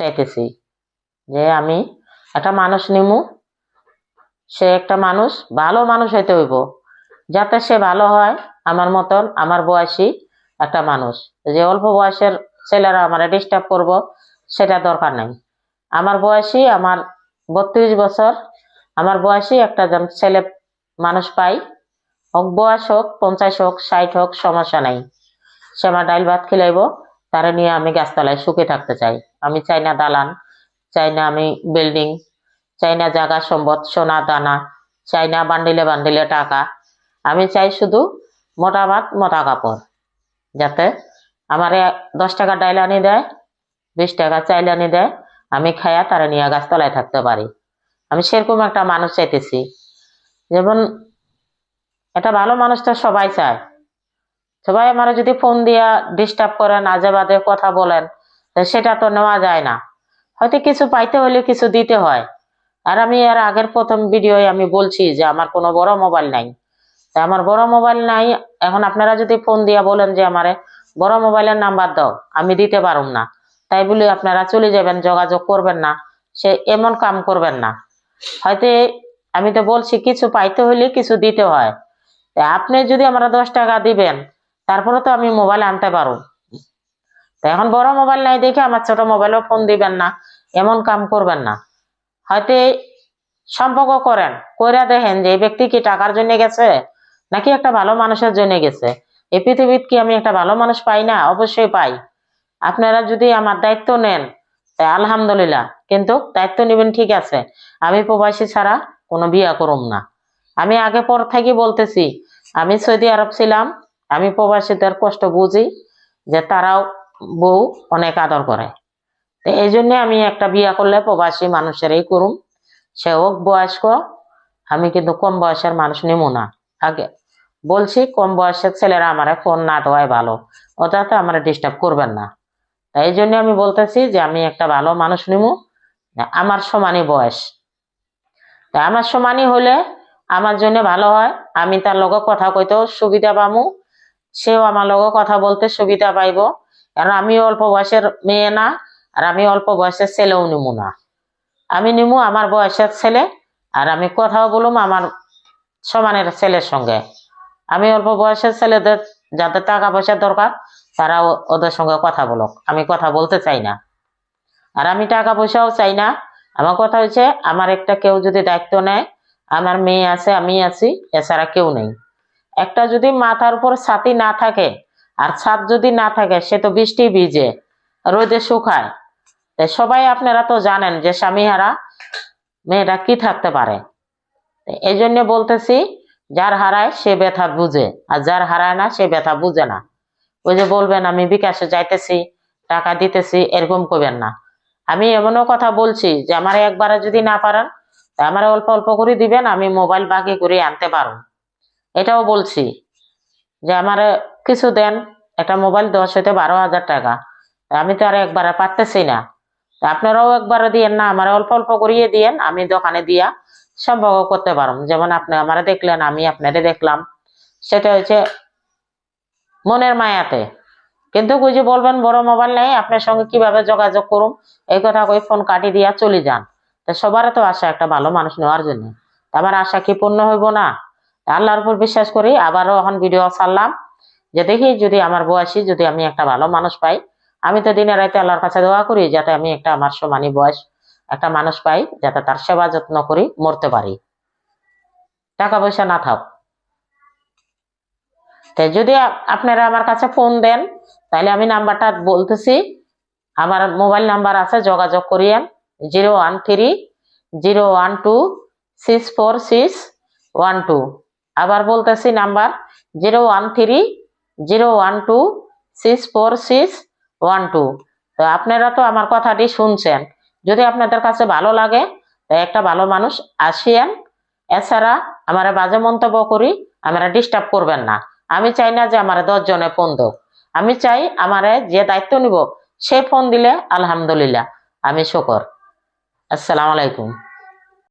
চাইতেছি যে আমি একটা মানুষ নিমু, সে একটা মানুষ, ভালো মানুষ হইতে হইব। যাতে সে ভালো হয়, আমার মতন আমার বয়সী একটা মানুষ। যে অল্প বয়সের ছেলেরা আমার ডিস্টার্ব করব, সেটা দরকার নাই। আমার বয়সী, আমার বত্রিশ বছর, আমার বয়সী একটা ছেলে মানুষ পাই, হোক বয়স হোক, পঞ্চাশ হোক, ষাট হোক, সমস্যা নাই। সে আমার ডাইল ভাত খিলাইব, তারা নিয়ে আমি গাছতলায় সুখে থাকতে চাই। আমি চাই না দালান, চাই না আমি বিল্ডিং, চাই না জায়গা সম্পদ, সোনা, দানা, চাই না বান্ডিলে বান্ডিলে টাকা। আমি চাই শুধু মোটা ভাত, মোটা কাপড়, যাতে আমার দশ টাকা ডাইল আনি দেয়, বিশ টাকা চাইল আনি দেয়, আমি খায়া তারা নিয়ে গাছতলায় থাকতে পারি। আমি সেরকম একটা মানুষ চাইতেছি। যেমন একটা ভালো মানুষটা সবাই চায়। সবাই আমার যদি ফোন দিয়া ডিস্টার্ব করেন আজে বাজে কথা বলেন সেটা তো নেওয়া যায় না। হয়তো কিছু পাইতে হলে কিছু দিতে হয়। আর আমি আর আগের প্রথম ভিডিওয়ে আমি বলছি যে আমার কোনো বড় মোবাইল নাই। তা আমার বড় মোবাইল নাই, এখন আপনারা যদি ফোন দিয়া বলেন যে আমারে বড় মোবাইলের নাম্বার দাও, আমি দিতে পারুম না। তাই বলে আপনারা চলে যাবেন, যোগাযোগ করবেন না, সে এমন কাম করবেন না। হয়তো আমি তো বলছি কিছু পাইতে হলে কিছু দিতে হয়। আপনি যদি আমরা দশ টাকা দিবেন, তারপরে তো আমি মোবাইল আনতে পারো তা এখন বড় মোবাইল নাই দেখে আমার ছোট মোবাইলও ফোন দিবেন না। এমন কাম করবেন না। হয়তো সম্পর্ক করেন, কইরা দেখেন যে এই ব্যক্তি কি টাকার জন্য গেছে, নাকি একটা ভালো মানুষের জন্য গেছে। এই পৃথিবীতে কি আমি একটা ভালো মানুষ পাই না? অবশ্যই পাই। আপনারা যদি আমার দায়িত্ব নেন তাই আলহামদুলিল্লাহ। কিন্তু দায়িত্ব নেবেন ঠিক আছে। আমি প্রবাসী ছাড়া কোনো বিয়া করুম না। আমি আগে পর থেকে বলতেছি, আমি সৌদি আরব ছিলাম, আমি প্রবাসীদের কষ্ট বুঝি যে তারাও বউ অনেক আদর করে। এই জন্য আমি একটা বিয়া করলে প্রবাসী মানুষেরই করুম। সে হোক বয়স্ক, আমি কিন্তু কম বয়সের মানুষ নেব না। আগে বলছি কম বয়সের ছেলেরা আমার ফোন না দেওয়াই ভালো। ওটাতে আমার ডিস্টার্ব করবেন না। এই জন্য আমি বলতেছি যে আমি একটা ভালো মানুষ নিব। আমার সমানই বয়স। তা আমার সমানই হলে আমার জন্য ভালো হয়। আমি তার লগে কথা কইতেও সুবিধা পামু। সেও আমার লগে কথা বলতে সুবিধা পাইব। কারণ আমি অল্প বয়সের মেয়ে না, আর আমি অল্প বয়সের ছেলেও নিমু না। আমি নিমু আমার বয়সের ছেলে, আর আমি কথাও বলুম আমার সমানের ছেলের সঙ্গে। আমি অল্প বয়সের ছেলেদের যাদের টাকা পয়সার দরকার তারা ওদের সঙ্গে কথা বলুক। আমি কথা বলতে চাই না। আর আমি টাকা পয়সাও চাই না। আমার কথা হচ্ছে, আমার একটা কেউ যদি দায়িত্ব নেয়, আমার মেয়ে আছে, আমি আছি, এছাড়া কেউ নেই। একটা যদি মাথার উপর ছাতি না থাকে আর ছাদ যদি না থাকে, সে তো বৃষ্টি ভিজে, রোদে শুকায়। তাই সবাই আপনারা তো জানেন যে স্বামীহারা মেয়েটা কি থাকতে পারে। এই জন্য বলতেছি, যার হারায় সে ব্যথা বুঝে, আর যার হারায় না সে ব্যথা বুঝে না। ওই যে বলবেন, আমি বিকাশে যাইতেছি, টাকা দিতেছি, এরকম করবেন না। আমি এমনও কথা বলছি যে আমার একবারে যদি না পারেন আমার অল্প অল্প করে দিবেন, আমি মোবাইল বাকি করে আনতে পারব। এটাও বলছি যে আমার কিছু দেন, একটা মোবাইল দশ হইতে বারো হাজার টাকা। আমি তো আর একবারে পারতেছি না। আপনারাও একবারে দিয়েন না, আমার অল্প অল্প করিয়ে দিয়েন, আমি দোকানে দিয়া সম্পর্ক করতে পারব যেমন আপনি আমারে দেখলেন, আমি আপনারে দেখলাম। সেটা হচ্ছে মনের মায়াতে। কিন্তু যে বলবেন, বড় মোবাইল নেই, আপনার সঙ্গে কীভাবে যোগাযোগ করুন এই কথা কই ফোন কাটি দিয়া চলে যান। তা সবার তো আশা একটা ভালো মানুষ নেওয়ার জন্য। আমার আশা কি পূর্ণ হইব না? আল্লাহর উপর বিশ্বাস করি, আবারও এখন ভিডিও ছাড়লাম। যে দেখি যদি আমার বয়সী যদি আমি একটা ভালো মানুষ পাই, আমি তো দিনে রাতে আল্লাহর কাছে দোয়া করি যাতে আমি একটা আমার সমানি বয়স, একটা মানুষ পাই যাতে তার সেবা যত্ন করি, মরতে পারি। টাকা পয়সা না থাক। তাই যদি আপনারা আমার কাছে ফোন দেন, তাহলে আমি নাম্বারটা বলতেছি। আমার মোবাইল নাম্বার আছে, যোগাযোগ করিয়েন। Zero one three, zero one two, six four six, one two. আবার বলতেছি number, zero one three zero one two, six four, six one two. তো আপনারা তো আমার কথাটি শুনছেন। যদি আপনাদের কাছে ভালো লাগে, তো একটা ভালো মানুষ আসিয়েন। এছাড়া আমার বাজে মন্তব্য করি, আমরা ডিস্টার্ব করবেন না। আমি চাই না যে আমার দশ জনে ফোন দোক। আমি চাই আমারে যে দায়িত্ব নিব, সে ফোন দিলে আলহামদুলিল্লাহ। আমি শকর। আসসালামু আলাইকুম।